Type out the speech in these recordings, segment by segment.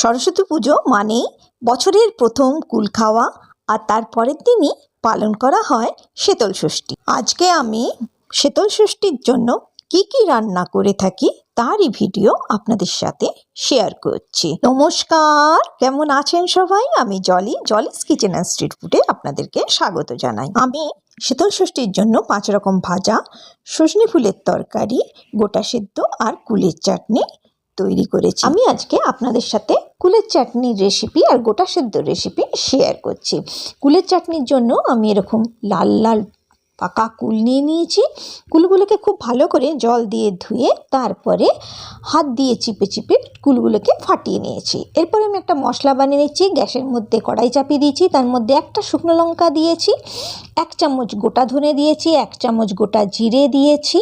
সরস্বতী পুজো মানেই বছরের প্রথম কুল খাওয়া আর তারপরের দিনই পালন করা হয় শীতল ষষ্ঠী। আজকে আমি শীতল ষষ্ঠীর জন্য কি কি রান্না করে থাকি তারই ভিডিও আপনাদের সাথে শেয়ার করছি। নমস্কার, কেমন আছেন সবাই? আমি Jolly, Jolly's kitchen and street ফুডে আপনাদেরকে স্বাগত জানাই। আমি শীতল ষষ্ঠীর জন্য পাঁচ রকম ভাজা, সজনে ফুলের তরকারি, গোটা সেদ্ধ আর কুলের চাটনি তৈরি করেছি। আমি আজকে আপনাদের সাথে কুলের চাটনির রেসিপি আর গোটা সেদ্ধ রেসিপি শেয়ার করছি। কুলের চাটনির জন্য আমি এরকম লাল লাল পাকা কুল নিয়ে নিয়েছি। কুলগুলোকে খুব ভালো করে জল দিয়ে ধুয়ে তারপরে হাত দিয়ে চিপে চিপে কুলগুলোকে ফাটিয়ে নিয়েছি। এরপরে আমি একটা মশলা বানিয়ে নিচ্ছি, গ্যাসের মধ্যে কড়াই চাপিয়ে দিয়েছি, তার মধ্যে একটা শুকনো লঙ্কা দিয়েছি, এক চামচ গোটা ধনে দিয়েছি, এক চামচ গোটা জিরে দিয়েছি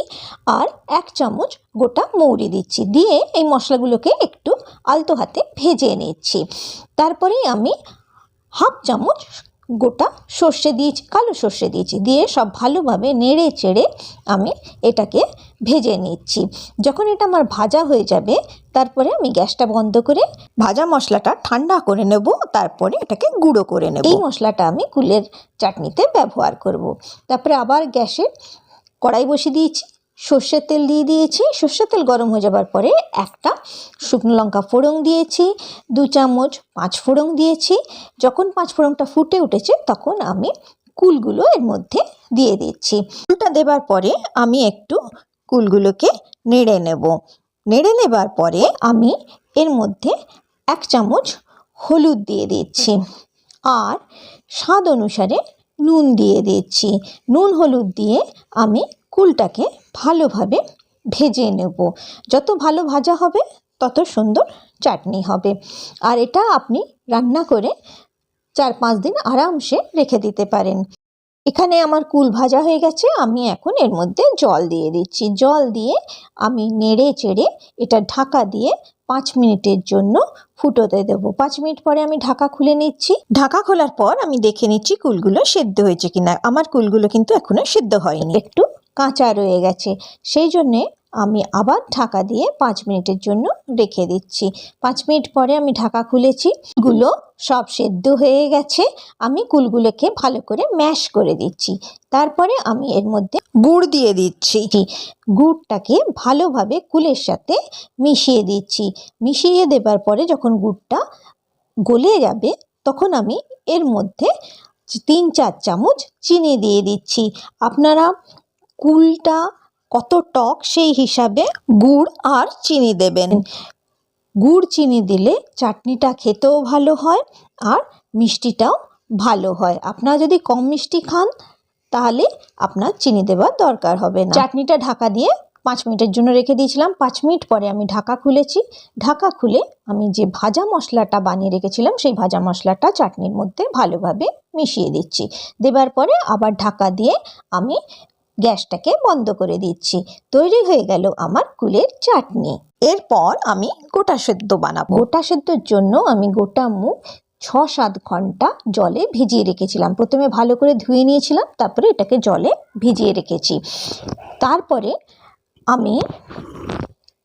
আর এক চামচ গোটা মৌরি দিচ্ছি। দিয়ে এই মশলাগুলোকে একটু আলতো হাতে ভেজে নিচ্ছি। তারপরে আমি হাফ চামচ গোটা সর্ষে দিয়েছি, কালো সর্ষে দিয়েছি। দিয়ে সব ভালোভাবে নেড়ে চেড়ে আমি এটাকে ভেজে নিচ্ছি। যখন এটা আমার ভাজা হয়ে যাবে, তারপরে আমি গ্যাসটা বন্ধ করে ভাজা মশলাটা ঠান্ডা করে নেব, তারপরে এটাকে গুঁড়ো করে নেব। এই মশলাটা আমি কুলের চাটনিতে ব্যবহার করব। তারপরে আবার গ্যাসে কড়াই বসিয়ে দিয়েছি। সর্ষের তেল দিয়ে দিয়েছি। সর্ষের তেল গরম হয়ে যাবার পরে একটা শুকনো লঙ্কা ফোড়ন দিয়েছি। দু চামচ পাঁচ ফোড়ন দিয়েছি। যখন পাঁচ ফোড়নটা ফুটে উঠেছে তখন আমি কুলগুলো এর মধ্যে দিয়ে দিচ্ছি। কুলটা দেবার পরে আমি একটু কুলগুলোকে নেড়ে নেব। নেড়ে নেবার পরে আমি এর মধ্যে এক চামচ হলুদ দিয়ে দিচ্ছি আর স্বাদ অনুসারে নুন দিয়ে দিচ্ছি। নুন হলুদ দিয়ে আমি কুলটাকে ভালোভাবে ভেজে নেব। যত ভালো ভাজা হবে, তত সুন্দর চাটনি হবে। আর এটা আপনি রান্না করে চার পাঁচ দিন আরামসে রেখে দিতে পারেন। এখানে আমার কুল ভাজা হয়ে গেছে, আমি এখন এর মধ্যে জল দিয়ে দিচ্ছি। জল দিয়ে আমি নেড়ে চেড়ে এটা ঢাকা দিয়ে পাঁচ মিনিটের জন্য ফুটোতে দেবো। পাঁচ মিনিট পরে আমি ঢাকা খুলে নিচ্ছি। ঢাকা খোলার পর আমি দেখে নিচ্ছি কুলগুলো সেদ্ধ হয়েছে কিনা। আমার কুলগুলো কিন্তু এখনও সেদ্ধ হয়নি। একটু কাঁচা রয়ে গেছে। সেই জন্যে আমি আবার ঢাকা দিয়ে পাঁচ মিনিটের জন্য রেখে দিচ্ছি। পাঁচ মিনিট পরে আমি ঢাকা খুলেছি। গুলো সব সেদ্ধ হয়ে গেছে। আমি কুলগুলোকে ভালো করে ম্যাশ করে দিচ্ছি। তারপরে আমি এর মধ্যে গুড় দিয়ে দিচ্ছি। গুড়টাকে ভালোভাবে কুলের সাথে মিশিয়ে দিচ্ছি। মিশিয়ে দেবার পরে যখন গুড়টা গলে যাবে, তখন আমি এর মধ্যে তিন চার চামচ চিনি দিয়ে দিচ্ছি। আপনারা কুলটা কত টক, সেই হিসাবে গুড় আর চিনি দেবেন। গুড় চিনি দিলে চাটনিটা খেতেও ভালো হয় আর মিষ্টিটাও ভালো হয়। আপনারা যদি কম মিষ্টি খান, তাহলে আপনার চিনি দেওয়ার দরকার হবে না। চাটনিটা ঢাকা দিয়ে পাঁচ মিনিটের জন্য রেখে দিয়েছিলাম। পাঁচ মিনিট পরে আমি ঢাকা খুলেছি। ঢাকা খুলে আমি যে ভাজা মশলাটা বানিয়ে রেখেছিলাম, সেই ভাজা মশলাটা চাটনির মধ্যে ভালোভাবে মিশিয়ে দিচ্ছি। দেবার পরে আবার ঢাকা দিয়ে আমি গ্যাসটাকে বন্ধ করে দিচ্ছি। তৈরি হয়ে গেল আমার কুলের চাটনি। এরপর আমি গোটা সেদ্ধ বানাবো। গোটা সেদ্ধর জন্য আমি গোটা মুখ ছ সাত ঘণ্টা জলে ভিজিয়ে রেখেছিলাম। প্রথমে ভালো করে ধুয়ে নিয়েছিলাম, তারপরে এটাকে জলে ভিজিয়ে রেখেছি। তারপরে আমি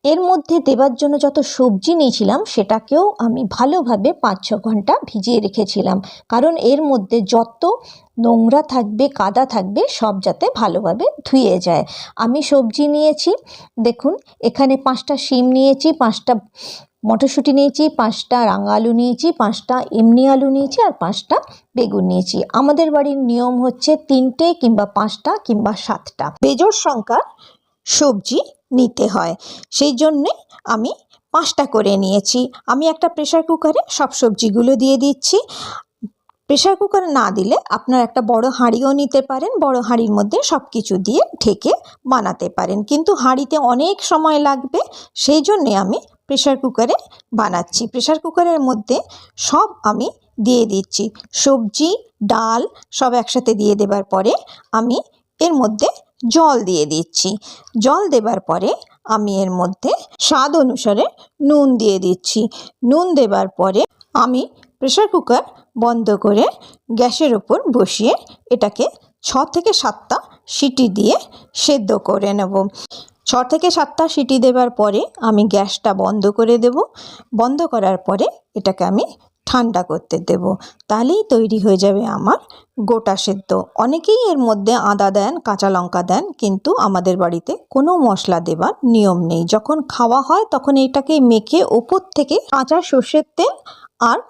এর মধ্যে দেবার জন্য যত সবজি নিয়েছিলাম, সেটাকেও আমি ভালোভাবে পাঁচ ছ ঘণ্টা ভিজিয়ে রেখেছিলাম। কারণ এর মধ্যে যত নোংরা থাকবে, কাদা থাকবে, সব যাতে ভালোভাবে ধুয়ে যায়। আমি সবজি নিয়েছি, দেখুন, এখানে পাঁচটা শিম নিয়েছি, পাঁচটা মটরশুঁটি নিয়েছি, পাঁচটা রাঙা আলু নিয়েছি, পাঁচটা এমনি আলু নিয়েছি আর পাঁচটা বেগুন নিয়েছি। আমাদের বাড়ির নিয়ম হচ্ছে তিনটে কিংবা পাঁচটা কিংবা সাতটা। বেজোর সংখ্যার সবজি নিতে হয়। সেই জন্যে আমি পাঁচটা করে নিয়েছি। আমি একটা প্রেশার কুকারে সব সবজিগুলো দিয়ে দিচ্ছি। প্রেশার কুকার না দিলে আপনার একটা বড় হাঁড়িও নিতে পারেন, বড় হাঁড়ির মধ্যে সব কিছু দিয়ে ঢেকে বানাতে পারেন। কিন্তু হাঁড়িতে অনেক সময় লাগবে, সেই জন্যে আমি প্রেশার কুকারে বানাচ্ছি। প্রেশার কুকারের মধ্যে সব আমি দিয়ে দিচ্ছি। সবজি, ডাল সব একসাথে দিয়ে দেবার পরে আমি এর মধ্যে জল দিয়ে দিচ্ছি। জল দেবার পরে আমি এর মধ্যে স্বাদ অনুসারে নুন দিয়ে দিচ্ছি। নুন দেবার পরে আমি প্রেশার কুকার বন্ধ করে গ্যাসের ওপর বসিয়ে এটাকে ছ থেকে সাতটা সিটি দিয়ে সেদ্ধ করে নেব। ছ থেকে সাতটা সিটি দেবার পরে আমি গ্যাসটা বন্ধ করে দেব। বন্ধ করার পরে এটাকে আমি ঠান্ডা করতে দেব। তাহলেই তৈরি হয়ে যাবে আমার গোটা সেদ্ধ। অনেকেই এর মধ্যে আদা দেন, কাঁচা লঙ্কা দেন, কিন্তু আমাদের বাড়িতে কোনো মশলা দেবার নিয়ম নেই। যখন খাওয়া হয় তখন এটাকে মেখে ওপর থেকে কাঁচা সর্ষের তেল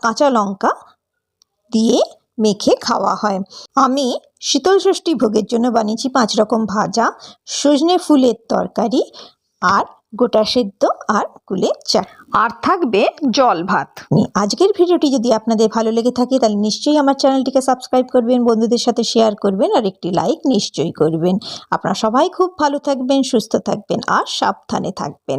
কাঁচা লঙ্কা দিয়ে মেখে খাওয়া হয়। আমি শীতল ষষ্ঠী ভোগের জন্য বানিয়েছি পাঁচ রকম ভাজা সজনে ফুলের তরকারি আর গোটা সেদ্ধ আর কুলের চা আর থাকবে জল ভাত। আজকের ভিডিওটি যদি আপনাদের ভালো লেগে থাকে তাহলে নিশ্চয়ই আমার চ্যানেলটিকে সাবস্ক্রাইব করবেন বন্ধুদের সাথে শেয়ার করবেন আর একটি লাইক নিশ্চয়ই করবেন। আপনারা সবাই খুব ভালো থাকবেন সুস্থ থাকবেন আর সাবধানে থাকবেন।